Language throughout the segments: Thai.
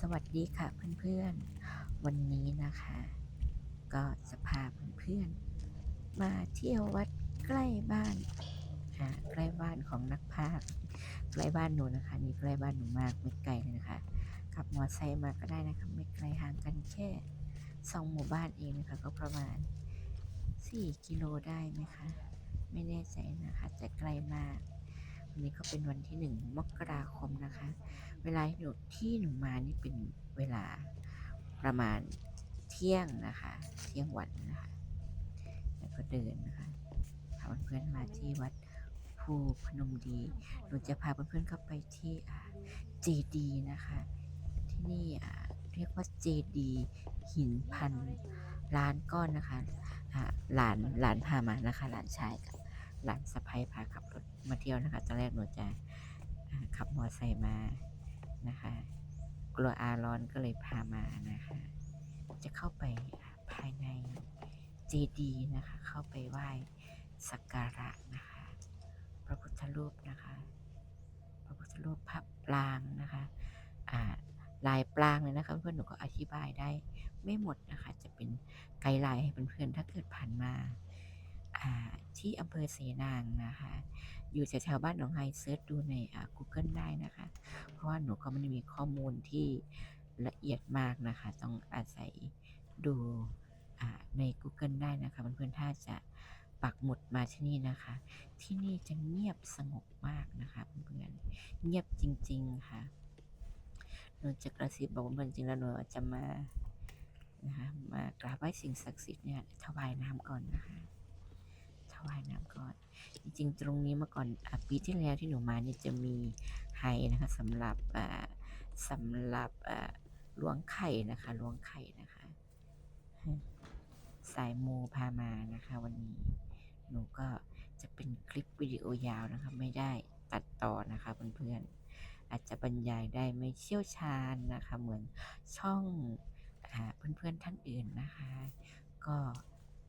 สวัสดีค่ะเพื่อนๆ วันนี้นะคะ ก็จะพาเพื่อนๆ มาเที่ยววัดใกล้บ้านอ่าใกล้บ้านของนักพากใกล้บ้านหนูนะคะนี่ใกล้บ้านหนูมากไม่ไกลเลยนะคะขับมอเตอร์ไซค์มาก็ได้นะคะไม่ไกลห่างกันแค่สองหมู่บ้านเองนะคะก็ประมาณ 4 กิโลได้ไหมคะไม่แน่ใจนะคะแต่ไกล นนี้ก็เป็นวันที่หนึ่งมกราคมนะคะ เวลาหนูที่หนูมานี่เป็นเวลาประมาณเที่ยงนะคะ เที่ยงวันนะคะ แล้วก็เดินนะคะพาเพื่อนๆมาที่วัดภูพนมดีหนูจะพาเพื่อนๆเข้าไปที่เจดีนะคะ ที่นี่อ่าเรียกว่าเจดีหินพันล้านก้อนนะคะหลานหลานพามานะคะ หลานชายกับ หลานสะพ้ยพาขับรถมาเที่ยวนะคะตอนแรกหนูจะขับมอเตอร์ไซค์มานะคะ กลัวอาร้อนก็เลยพามานะคะ จะเข้าไปภายในเจดีนะคะ เข้าไปไหว้สักการะนะคะ พระพุทธรูปนะคะ พระพุทธรูปพระปรางนะคะอ่าลายปรางเลยนะคะเพื่อนหนูก็อธิบายได้ไม่หมดนะคะ จะเป็นไกด์ไลน์ให้เพื่อนๆถ้าเกิดผ่านมา อ่าที่อำเภอเสนางนะคะ อยู่แถวๆบ้านหนองไฮเซิร์ชดูใน Google ได้นะคะ เพราะว่าหนูก็ไม่ได้มีข้อมูลที่ละเอียดมากนะคะ ต้องอาศัยดูใน Google ได้นะคะเพื่อนๆถ้าจะปักหมุดมาที่นี่นะคะ ที่นี่จะเงียบสงบมากนะคะเพื่อนๆเงียบจริง ๆ ค่ะหนูจะกระซิบบอกว่าเพื่อนจริงแล้วหนูจะมานะคะมากราบไหว้สิ่งศักดิ์สิทธิ์เนี่ยถวายน้ำก่อนนะคะ วายน้ำก่อน จริงๆ ตรงนี้เมื่อก่อนอปีที่แล้วที่หนูมาเนี่ยจะมีไฮนะคะสำหรับสำหรับล้วงไข่นะคะล้วงไข่นะคะ สายมูพามานะคะวันนี้ หนูก็จะเป็นคลิปวิดีโอยาวนะคะ ไม่ได้ตัดต่อนะคะเพื่อนๆอาจจะบรรยายได้ไม่เชี่ยวชาญนะคะ เหมือนช่องเพื่อนๆท่านอื่นนะคะ ก็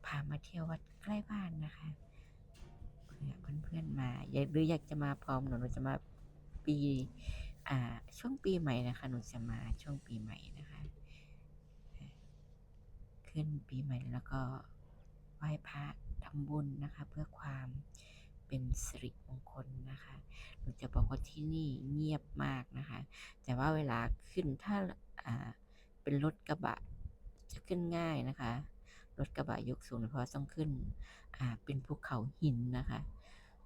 พามาเที่ยววัด ใกล้บ้านนะคะเผื่อเพื่อนๆมาหรืออยากจะมาพร้อมหนูหนูจะมาปีอ่าช่วงปีใหม่นะคะ หนูจะมาช่วงปีใหม่นะคะ ขึ้นปีใหม่แล้วก็ไหว้พระทำบุญนะคะ เพื่อความเป็นสิริมงคลนะคะหนูจะบอกว่าที่นี่เงียบมากนะคะ แต่ว่าเวลาขึ้นถ้าอ่าเป็นรถกระบะจะขึ้นง่ายนะคะ รถกระบะยกสูงเพราะต้องขึ้นอ่าเป็นภูเขาหินนะคะ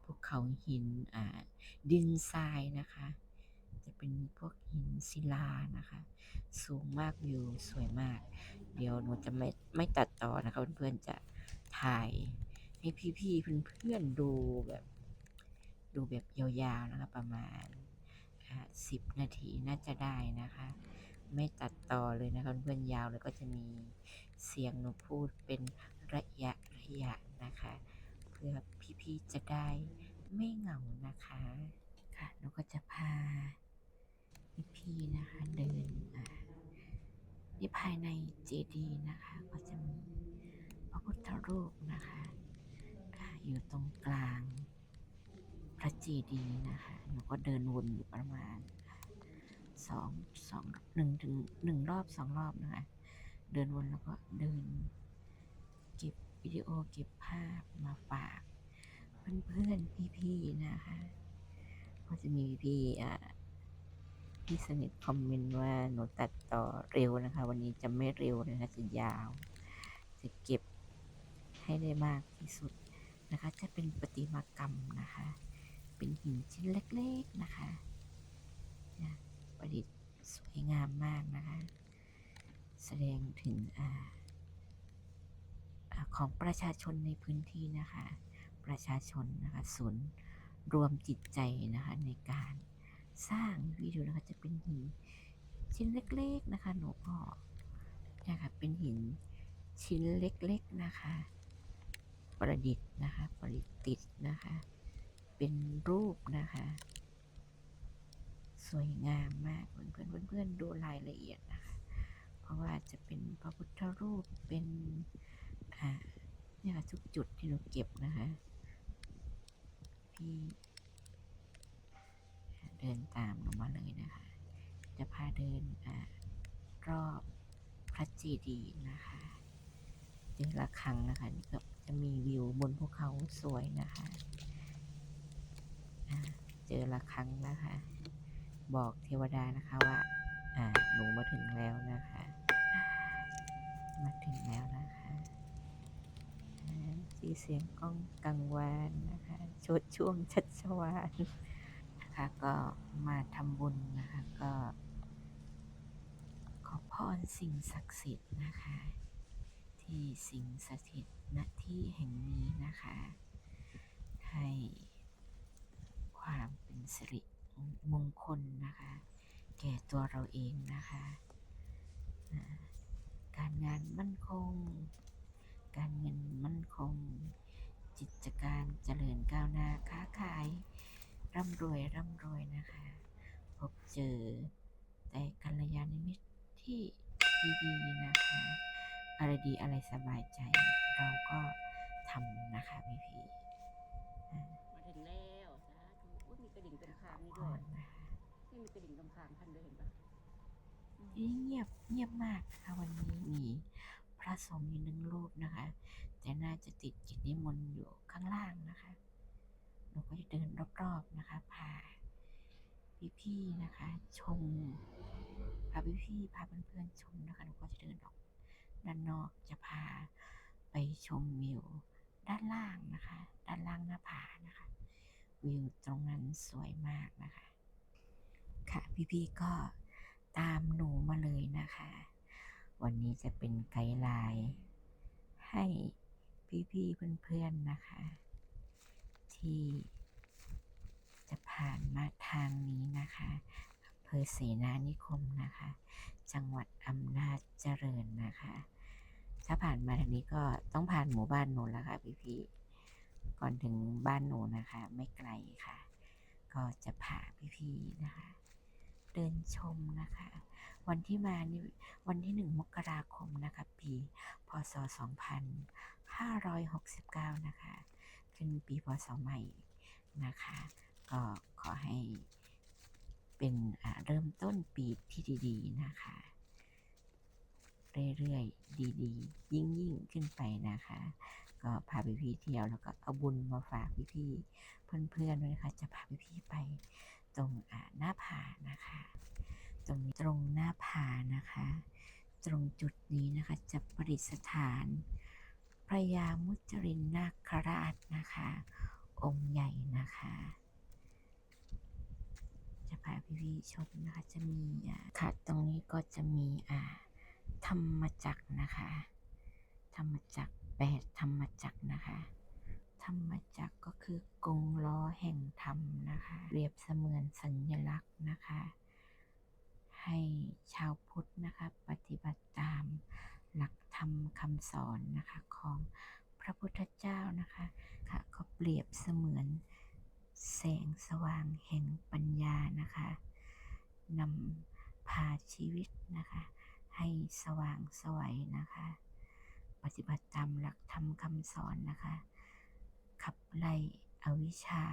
ภูเขาหินอ่าดินทรายนะคะ จะเป็นพวกหินศิลานะคะ สูงมากวิวสวยมาก เดี๋ยวหนูจะไม่ไม่ตัดต่อนะคะเพื่อนๆจะถ่ายให้พี่ๆเพื่อนๆดูแบบดูแบบยาวๆนะคะประมาณสิบนาทีน่าจะได้นะคะ ไม่ตัดต่อเลยนะคะเพื่อนๆยาวเลยก็จะมี เสียงหนูพูดเป็นระยะระยะนะคะ เพื่อพี่ๆจะได้ไม่เหงานะคะ ค่ะหนูก็จะพาพี่ๆนะคะเดินอ่าที่ภายในเจดีย์นะคะ ก็จะมีพระพุทธรูปนะคะอ่าอยู่ตรงกลางพระเจดีย์นะคะหนูก็เดินวนอยู่ประมาณสองสองหนึ่งถึงหนึ่งรอบสองรอบนะคะ เดินวนแล้วก็เดิน เก็บวิดีโอเก็บภาพมาฝากเพื่อนๆพี่ๆนะคะ ก็จะมีพี่ๆอ่าพี่สนิทคอมเมนต์ว่าหนูตัดต่อเร็วนะคะ วันนี้จะไม่เร็วนะคะจะยาว จะเก็บให้ได้มากที่สุดนะคะ จะเป็นประติมากรรมนะคะ เป็นหินชิ้นเล็กๆนะคะนะประดิษฐ์สวยงามมากนะคะ แสดงถึงอของประชาชนในพื้นที่นะคะ ประชาชนนะคะศูนย์รวมจิตใจนะคะในการสร้างวิดีโอนะคะจะเป็นหินชิ้นเล็กๆนะคะหนูก็นะคะเป็นหินชิ้นเล็กๆนะคะ ประดิษฐ์นะคะ ประดิษฐ์ติดนะคะ เป็นรูปนะคะ สวยงามมากเพื่อนๆเพื่อนๆดูรายละเอียดนะคะ เพราะว่าจะเป็นพระพุทธรูปเป็นอ่าเนี่ยค่ะทุกจุดที่หนูเก็บนะคะพี่เดินตามลงมาเลยนะคะ จะพาเดินอ่ารอบพระเจดีย์นะคะเจอระฆังนะคะนี่ก็จะมีวิวบนภูเขาสวยนะคะเจอระฆังนะคะ บอกเทวดานะคะว่าอ่าหนูมาถึงแล้วนะคะ มาถึงแล้วนะคะอ่าสีเสียงกล้องกังวานนะคะชดช่วงชัดชวานนะคะก็มาทำบุญนะคะก็ขอพรสิ่งศักดิ์สิทธิ์นะคะ ที่สิ่งสถิตณที่แห่งนี้นะคะ ให้ความเป็นสิริมงคลนะคะ แก่ตัวเราเองนะคะ การงานมั่นคง การเงินมั่นคงกิจการเจริญก้าวหน้าค้าขาย ร่ำรวยร่ำรวยนะคะ พบเจอแต่กัลยาณมิตรที่ดีๆนะคะ อะไรดีอะไรสบายใจ เราก็ทำนะคะพี่พีอ่ามาถึงแล้วสาธุอุ๊ยมีกระดิ่งตรงคางพนี่ด้วยรนะคะนี่มีกระดิ่งตรงคางท่านด้วยเห็นปะอืมที่ เงียบเงียบมากนะคะวันนี้มีพระสงฆ์อยู่หนึ่งรูปนะคะ แต่น่าจะติดกิจนิมนต์อยู่ข้างล่างนะคะหนูก็จะเดินรอบๆนะคะพาพี่ๆนะคะ ชมพาพี่ๆพาเพื่อนๆชมนะคะหนูก็จะเดินออกด้านนอกจะพาไปชมวิวด้านล่างนะคะ ด้านล่างหน้าผานะคะ วิวตรงนั้นสวยมากนะคะ ค่ะพี่ๆก็ ตามหนูมาเลยนะคะ วันนี้จะเป็นไกด์ไลน์ให้พี่ๆเพื่อนๆนะคะ ที่จะผ่านมาทางนี้นะคะอำเภอเสนานิคมนะคะ จังหวัดอำนาจเจริญนะคะ ถ้าผ่านมาทางนี้ก็ต้องผ่านหมู่บ้านหนูแล้วค่ะพี่ๆก่อนถึงบ้านหนูนะคะ ไม่ไกลค่ะ ก็จะพาพี่ๆนะคะ เดินชมนะคะ วันที่มานี่วันที่หนึ่งมกราคมนะคะ ปีพศ 2569 นะคะเป็นปีพศใหม่นะคะ ก็ขอให้เป็นเริ่มต้นปีที่ดีๆนะคะ เรื่อยๆ ดีๆ ยิ่งยิ่งๆขึ้นไปนะคะ ก็พาพี่ๆเที่ยวแล้วก็เอาบุญมาฝากพี่ๆเพื่อนๆด้วยนะคะจะพาพี่ๆไป ตรงหน้าผานะคะ ตรงนี้ตรงหน้าผานะคะ ตรงจุดนี้นะคะจะประดิษฐานพระยามุจรินนาคราชนะคะ องค์ใหญ่นะคะ จะพาพี่ๆชมนะคะจะมีค่ะตรงนี้ก็จะมีอ่าธรรมจักรนะคะ ธรรมจักรแปดธรรมจักรนะคะ ธรรมจักรก็คือกงล้อแห่งธรรมนะคะ เปรียบเสมือนสัญลักษณ์นะคะ ให้ชาวพุทธนะคะปฏิบัติตามหลักธรรมคำสอนนะคะของพระพุทธเจ้านะคะค่ะก็เปรียบเสมือนแสงสว่างแห่งปัญญานะคะนำพาชีวิตนะคะ ให้สว่างสวัยนะคะ ปฏิบัติตามหลักธรรมคำสอนนะคะ ขับไล่อวิชชา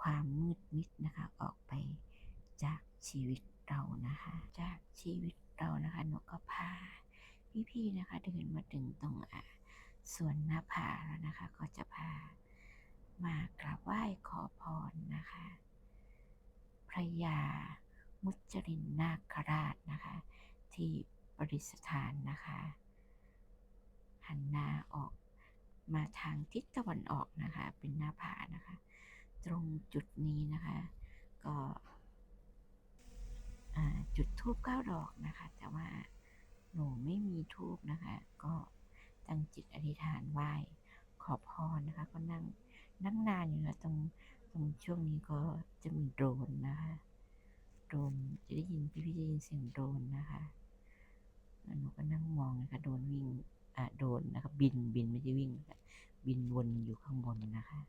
ความมืดมิดนะคะ ออกไปจากชีวิตเรานะคะ จากชีวิตเรานะคะหนูก็พาพี่ๆนะคะเดินมาถึงตรงอะส่วนหน้าผาแล้วนะคะ ก็จะพามากราบไหว้ขอพรนะคะ พระยามุจรินนาคราชนะคะ ที่ประดิษฐานนะคะ หันหน้าออก มาทางทิศตะวันออกนะคะ เป็นหน้าผานะคะ ตรงจุดนี้นะคะ ก็จุดทูบเก้าดอกนะคะ แต่ว่าหนูไม่มีทูบนะคะ ก็ตั้งจิตอธิษฐานไหว้ขอพรนะคะ ก็นั่งนั่งนานอยู่นะตรงตรงช่วงนี้ก็จะมีโดรนนะคะโดรนจะได้ยินพี่ๆจะได้ยินเสียงโดรนนะคะแล้วหนูก็นั่งมองนะคะโดรนวิ่ง อ่าโดนนะคะบินบินไม่ใช่วิ่งนะคะบินวนอยู่ข้างบนนะคะ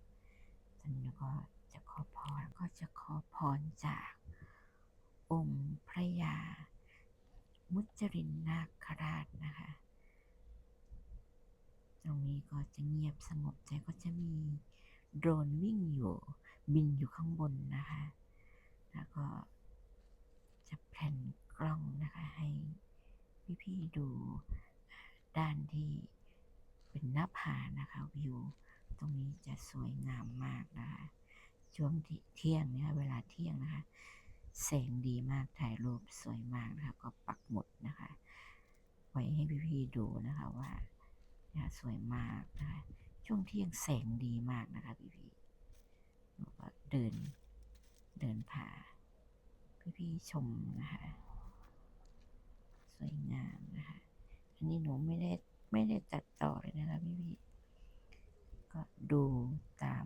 ตอนนี้ก็จะขอพรก็จะขอพรจาก องค์พระยา มุจรินนาคราชนะคะ ตรงนี้ก็จะเงียบสงบแต่ก็จะมีโดรนวิ่งอยู่บินอยู่ข้างบนนะคะ แล้วก็จะแผ่นกล้องนะคะให้พี่ๆดู ด้านที่เป็นหน้าผานะคะวิว ตรงนี้จะสวยงามมากนะคะ ช่วงเที่ยงเนี่ยเวลาเที่ยงนะคะแสงดีมากถ่ายรูปสวยมากนะคะ ก็ปักหมุดนะคะ ไว้ให้พี่ๆดูนะคะว่าสวยมากนะคะ ช่วงเที่ยงแสงดีมากนะคะพี่ๆหนูก็เดินเดินผ่าพี่ๆชมนะคะ สวยงามนะคะ อันนี้หนูไม่ได้ไม่ได้ตัดต่อเลยนะคะพี่ๆก็ดูตาม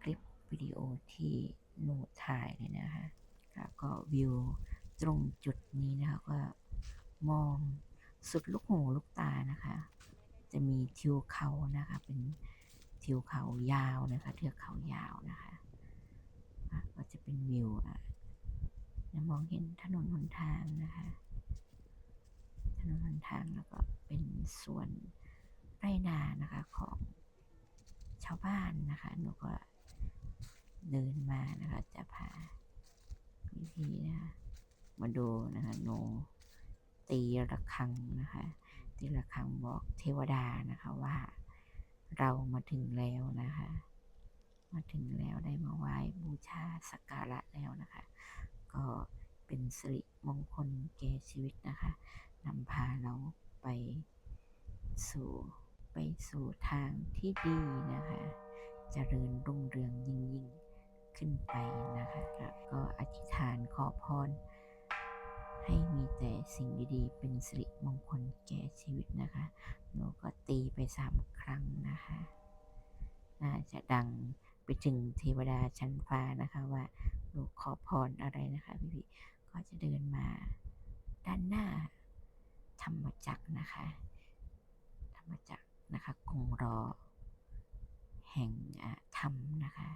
คลิปวิดีโอที่หนูถ่ายเลยนะคะแล้วก็วิวตรงจุดนี้นะคะก็มองสุดลูกหูลูกตานะคะ จะมีทิวเขานะคะ เป็นทิวเขายาวนะคะเทือกเขายาวนะคะก็จะเป็นวิวอะมองเห็นถนนหนทางนะคะ ทางแล้วก็เป็นสวนไร่นานะคะของชาวบ้านนะคะหนูก็เดินมานะคะจะพาพี่ๆนะคะมาดูนะคะหนูตีระฆังนะคะตีระฆังบอกเทวดานะคะว่าเรามาถึงแล้วนะคะ มาถึงแล้วได้มาไหว้บูชาสักการะแล้วนะคะ ก็ เป็นสิริมงคลแก่ชีวิตนะคะนำพาเราไปสู่ไปสู่ทางที่ดีนะคะจเจริญรุ่งเรืองยิ่งยิ่งขึ้นไปนะคะแล้วก็อธิษฐานขอพร ให้มีแต่สิ่งดีๆ เป็นสิริมงคลแก่ชีวิตนะคะหนูก็ตีไปสามครั้งนะคะ น่าจะดังไปถึงเทวดาชั้นฟ้านะคะว่าหนูขอพรอะไรนะคะพี่ ก็จะเดินมาด้านหน้าธรรมจักรนะคะธรรมจักรนะคะคงรอ แห่งธรรมนะคะ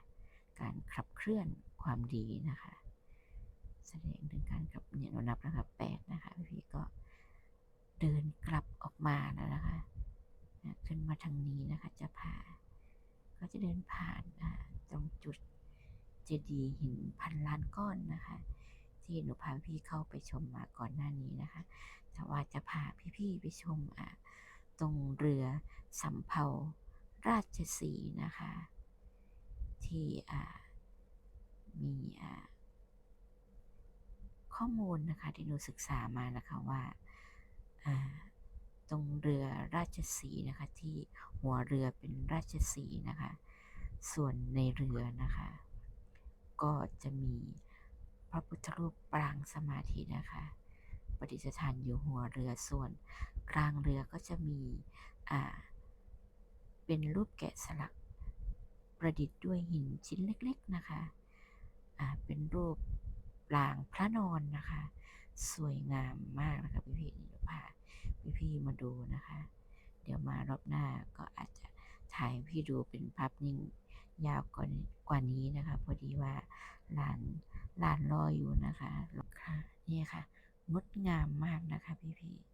การขับเคลื่อนความดีนะคะ แสดงถึงการกลับเนี่ยเรานับนะคะแปดนะคะพี่ก็เดินกลับออกมาแล้วนะคะขึ้นมาทางนี้นะคะจะพาก็จะเดินผ่านตรงจุดเจดีย์หินพันล้านก้อนนะคะ ที่หนูพาพี่เข้าไปชมมาก่อนหน้านี้นะคะแต่ว่าจะพาพี่ๆไปชมอ่าตรงเรือสำเภาราชสีนะคะ ที่อ่ามีอ่าข้อมูลนะคะที่หนูศึกษามานะคะว่าอ่าตรงเรือราชสีนะคะที่หัวเรือเป็นราชสีนะคะ ส่วนในเรือนะคะ ก็จะมี พระพุทธรูปปรางสมาธินะคะ ประดิษฐานอยู่หัวเรือส่วน กลางเรือก็จะมีอ่าเป็นรูปแกะสลักประดิษฐ์ด้วยหินชิ้นเล็กๆนะคะอ่าเป็นรูปปรางพระนอนนะคะ สวยงามมากนะคะพี่พี่ๆเดี๋ยวพาพี่พี่มาดูนะคะ เดี๋ยวมารอบหน้าก็อาจจะถ่ายพี่ดูเป็นภาพนิ่งยาวกว่ากว่านี้นะคะ พอดีว่าลาน ลานรออยู่นะคะค่ะนี่ค่ะงดงามมากนะคะพี่พี่ๆ